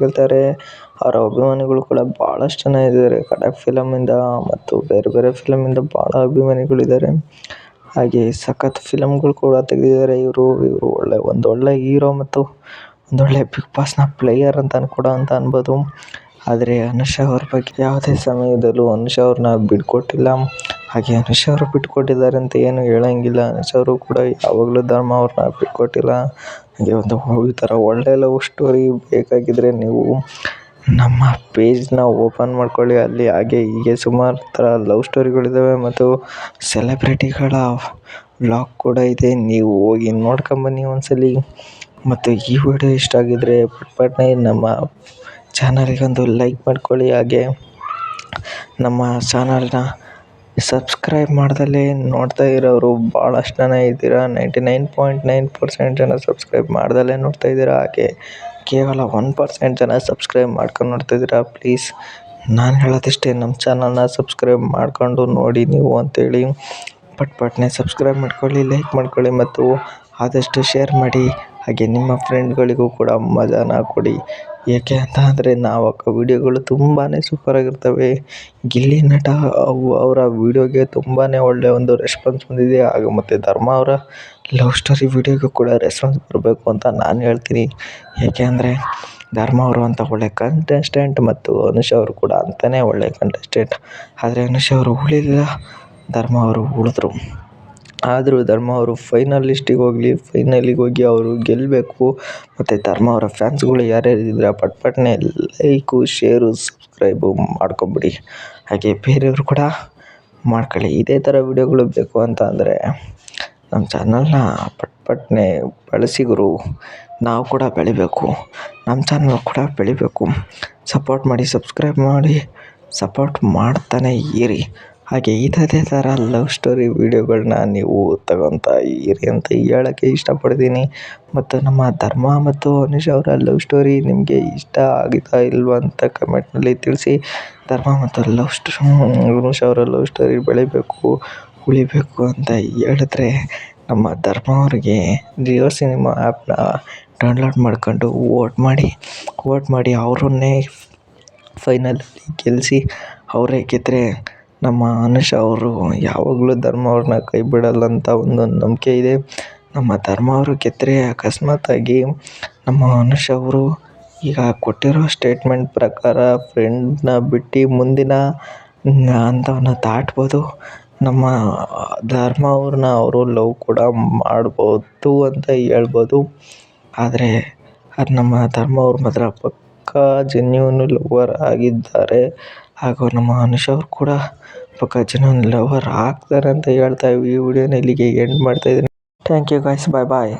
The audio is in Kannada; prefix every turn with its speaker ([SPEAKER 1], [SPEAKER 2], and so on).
[SPEAKER 1] ಹೇಳ್ತಾರೆ ಅವರ ಅಭಿಮಾನಿಗಳು ಕೂಡ ಭಾಳಷ್ಟು ಜನ ಇದ್ದಾರೆ. ಖಡಕ್ ಇಂದ ಮತ್ತು ಬೇರೆ ಬೇರೆ ಫಿಲಮಿಂದ ಭಾಳ ಅಭಿಮಾನಿಗಳಿದ್ದಾರೆ ಹಾಗೆ ಸಖತ್ ಫಿಲಮ್ಗಳು ಕೂಡ ತೆಗೆದಿದ್ದಾರೆ ಇವರು. ಇವರು ಒಳ್ಳೆ ಒಂದು ಒಳ್ಳೆ ಹೀರೋ ಮತ್ತು ಒಂದೊಳ್ಳೆ ಬಿಗ್ ಬಾಸ್ನ ಪ್ಲೇಯರ್ ಅಂತ ಕೂಡ ಅಂತ ಅನ್ಬೋದು. ಆದರೆ ಅನುಷಾ ಅವ್ರ ಬಗ್ಗೆ ಯಾವುದೇ ಸಮಯದಲ್ಲೂ ಅನುಷಾ ಅವ್ರನ್ನ ಬಿಟ್ಕೊಟ್ಟಿಲ್ಲ ಹಾಗೆ ಅನುಷಾ ಅವರು ಬಿಟ್ಕೊಟ್ಟಿದ್ದಾರೆ ಅಂತ ಏನು ಹೇಳಂಗಿಲ್ಲ. ಅನುಷಾ ಅವರು ಕೂಡ ಯಾವಾಗಲೂ ಧರ್ಮ ಅವ್ರನ್ನ ಬಿಟ್ಕೊಟ್ಟಿಲ್ಲ. ಹಾಗೆ ಒಂದು ಈ ಥರ ಒಳ್ಳೆ ಲವ್ ಸ್ಟೋರಿ ಬೇಕಾಗಿದ್ದರೆ ನೀವು ನಮ್ಮ ಪೇಜ್ನ ಓಪನ್ ಮಾಡ್ಕೊಳ್ಳಿ. ಅಲ್ಲಿ ಹಾಗೆ ಹೀಗೆ ಸುಮಾರು ಥರ ಲವ್ ಸ್ಟೋರಿಗಳಿದ್ದಾವೆ ಮತ್ತು ಸೆಲೆಬ್ರಿಟಿಗಳ ವ್ಲಾಗ್ ಕೂಡ ಇದೆ. ನೀವು ಹೋಗಿ ನೋಡ್ಕೊಂಬನ್ನಿ ಒಂದ್ಸಲಿ. ಮತ್ತು ಈ ವಿಡಿಯೋ ಇಷ್ಟ ಆಗಿದ್ದರೆ ಪಟ್ ಪಟ್ನೆ ನಮ್ಮ ಚಾನಲ್ಗೊಂದು ಲೈಕ್ ಮಾಡ್ಕೊಳ್ಳಿ. ಹಾಗೆ ನಮ್ಮ ಚಾನಲ್ನ ಸಬ್ಸ್ಕ್ರೈಬ್ ಮಾಡ್ದಲೇ ನೋಡ್ತಾ ಇರೋರು ಭಾಳಷ್ಟು ಜನ ಇದ್ದೀರಾ. Ninety nine point nine percent ಜನ ಸಬ್ಸ್ಕ್ರೈಬ್ ಮಾಡ್ದಲೇ ನೋಡ್ತಾ ಇದ್ದೀರಾ. ಹಾಗೆ ಕೇವಲ ಒನ್ ಪರ್ಸೆಂಟ್ ಜನ ಸಬ್ಸ್ಕ್ರೈಬ್ ಮಾಡ್ಕೊಂಡು ನೋಡ್ತಾ ಇದ್ದೀರಾ. ಪ್ಲೀಸ್ ನಾನು ಹೇಳೋದಿಷ್ಟೇ, ನಮ್ಮ ಚಾನಲ್ನ ಸಬ್ಸ್ಕ್ರೈಬ್ ಮಾಡ್ಕೊಂಡು ನೋಡಿ ನೀವು ಅಂತೇಳಿ. ಪಟ್ ಪಟ್ನೆ ಸಬ್ಸ್ಕ್ರೈಬ್ ಮಾಡ್ಕೊಳ್ಳಿ, ಲೈಕ್ ಮಾಡ್ಕೊಳ್ಳಿ ಮತ್ತು ಆದಷ್ಟು ಶೇರ್ ಮಾಡಿ. ಹಾಗೆ ನಿಮ್ಮ ಫ್ರೆಂಡ್ಗಳಿಗೂ ಕೂಡ ಮಜಾನ ಕೊಡಿ. ಏಕೆ ಅಂತ ಅಂದರೆ ನಾವು ಹಾಕೋ ವೀಡಿಯೋಗಳು ತುಂಬಾ ಸೂಪರಾಗಿರ್ತವೆ ಗಿಲ್ಲಿ ನಟ ಅವು ಅವರ ವೀಡಿಯೋಗೆ ತುಂಬಾ ಒಳ್ಳೆಯ ಒಂದು ರೆಸ್ಪಾನ್ಸ್ ಬಂದಿದೆ. ಹಾಗೂ ಮತ್ತು ಧರ್ಮ ಅವರ ಲವ್ ಸ್ಟೋರಿ ವೀಡಿಯೋಗೂ ಕೂಡ ರೆಸ್ಪಾನ್ಸ್ ಬರಬೇಕು ಅಂತ ನಾನು ಹೇಳ್ತೀನಿ. ಏಕೆ ಅಂದರೆ ಧರ್ಮ ಅವರು ಅಂತ ಒಳ್ಳೆ ಕಂಟೆಸ್ಟೆಂಟ್ ಮತ್ತು ಅನುಷ್ ಅವರು ಕೂಡ ಅಂತಾನೆ ಒಳ್ಳೆ ಕಂಟೆಸ್ಟೆಂಟ್ ಆದರೆ ಅನುಷ್ ಅವರು ಉಳಿಲಿಲ್ಲ. ಧರ್ಮ ಅವರು ಉಳಿದ್ರು. ಆದರೂ ಧರ್ಮ ಅವರು ಫೈನಲಿಸ್ಟಿಗೆ ಹೋಗಲಿ ಫೈನಲಿಗೆ ಹೋಗಿ ಅವರು ಗೆಲ್ಲಬೇಕು ಮತ್ತು ಧರ್ಮ ಅವರ ಫ್ಯಾನ್ಸ್ಗಳು ಯಾರ್ಯಾರು ಇದ್ದೀರಾ ಪಟ್ ಪಟ್ನೆ ಲೈಕು ಶೇರು ಸಬ್ಸ್ಕ್ರೈಬು ಮಾಡ್ಕೊಂಬಿಡಿ. ಹಾಗೆ ಬೇರೆಯವರು ಕೂಡ ಮಾಡ್ಕೊಳ್ಳಿ. ಇದೇ ಥರ ವಿಡಿಯೋಗಳು ಬೇಕು ಅಂತ ಅಂದರೆ ನಮ್ಮ ಚಾನಲ್ನ ಪಟ್ ಪಟ್ನೆ ಬಳಸಿ ಗುರು ನಾವು ಕೂಡ ಬೆಳಿಬೇಕು. ನಮ್ಮ ಚಾನಲ್ ಕೂಡ ಬೆಳಿಬೇಕು. ಸಪೋರ್ಟ್ ಮಾಡಿ ಸಬ್ಸ್ಕ್ರೈಬ್ ಮಾಡಿ ಸಪೋರ್ಟ್ ಮಾಡ್ತಾನೆ ಇರಿ. ಹಾಗೆ ಇದೇ ಥರ ಲವ್ ಸ್ಟೋರಿ ವೀಡಿಯೋಗಳನ್ನ ನೀವು ತಗೊತಾ ಇರಿ ಅಂತ ಹೇಳೋಕ್ಕೆ ಇಷ್ಟಪಡ್ತೀನಿ. ಮತ್ತು ನಮ್ಮ ಧರ್ಮ ಮತ್ತು ಅನುಷ್ ಅವರ ಲವ್ ಸ್ಟೋರಿ ನಿಮಗೆ ಇಷ್ಟ ಆಗುತ್ತಾ ಇಲ್ವಾ ಅಂತ ಕಮೆಂಟ್ನಲ್ಲಿ ತಿಳಿಸಿ. ಧರ್ಮ ಮತ್ತು ಲವ್ ಸ್ಟೋರಿ ಅನುಷ್ ಅವರ ಲವ್ ಸ್ಟೋರಿ ಬೆಳಿಬೇಕು, ಉಳಿಬೇಕು ಅಂತ ಹೇಳಿದ್ರೆ ನಮ್ಮ ಧರ್ಮ ಅವರಿಗೆ ಜಿಯೋ ಸಿನಿಮಾ ಆ್ಯಪ್ನ ಡೌನ್ಲೋಡ್ ಮಾಡ್ಕೊಂಡು ವೋಟ್ ಮಾಡಿ. ವೋಟ್ ಮಾಡಿ ಅವರನ್ನೇ ಫೈನಲಲ್ಲಿ ಗೆಲ್ಲಿಸಿ ಅವರೇ ಗೆದ್ದರೆ ನಮ್ಮ ಅನುಷ ಅವರು ಯಾವಾಗಲೂ ಧರ್ಮ ಅವ್ರನ್ನ ಕೈ ಬಿಡಲ್ಲ ಅಂತ ಒಂದು ನಂಬಿಕೆ ಇದೆ. ನಮ್ಮ ಧರ್ಮ ಅವರು ಗೆದ್ದರೆ ಅಕಸ್ಮಾತಾಗಿ ನಮ್ಮ ಅನುಷ ಅವರು ಈಗ ಕೊಟ್ಟಿರೋ ಸ್ಟೇಟ್ಮೆಂಟ್ ಪ್ರಕಾರ ಫ್ರೆಂಡ್ನ ಬಿಟ್ಟು ಮುಂದಿನ ಹಂತವನ್ನ ದಾಟ್ಬೋದು ನಮ್ಮ ಧರ್ಮ ಅವ್ರನ್ನ ಅವರು ಲವ್ ಕೂಡ ಮಾಡ್ಬೋದು ಅಂತ ಹೇಳ್ಬೋದು. ಆದರೆ ಅದು ನಮ್ಮ ಧರ್ಮ ಅವ್ರ ಮಾತ್ರ ಪಕ್ಕಾ ಜೆನ್ಯೂನ್ ಲವರ್ ಆಗಿದ್ದಾರೆ. ಹಾಗೂ ನಮ್ಮ ಅನುಷಾ ಅವ್ರು ಕೂಡ ಪಕ್ಕ ಜನ ಲವರ್ ಆಗ್ತಾರೆ ಅಂತ ಹೇಳ್ತಾ ಈ ವಿಡಿಯೋನ ಇಲ್ಲಿಗೆ ಎಂಡ್ ಮಾಡ್ತಾ ಇದ್ದೀನಿ. Thank you guys bye bye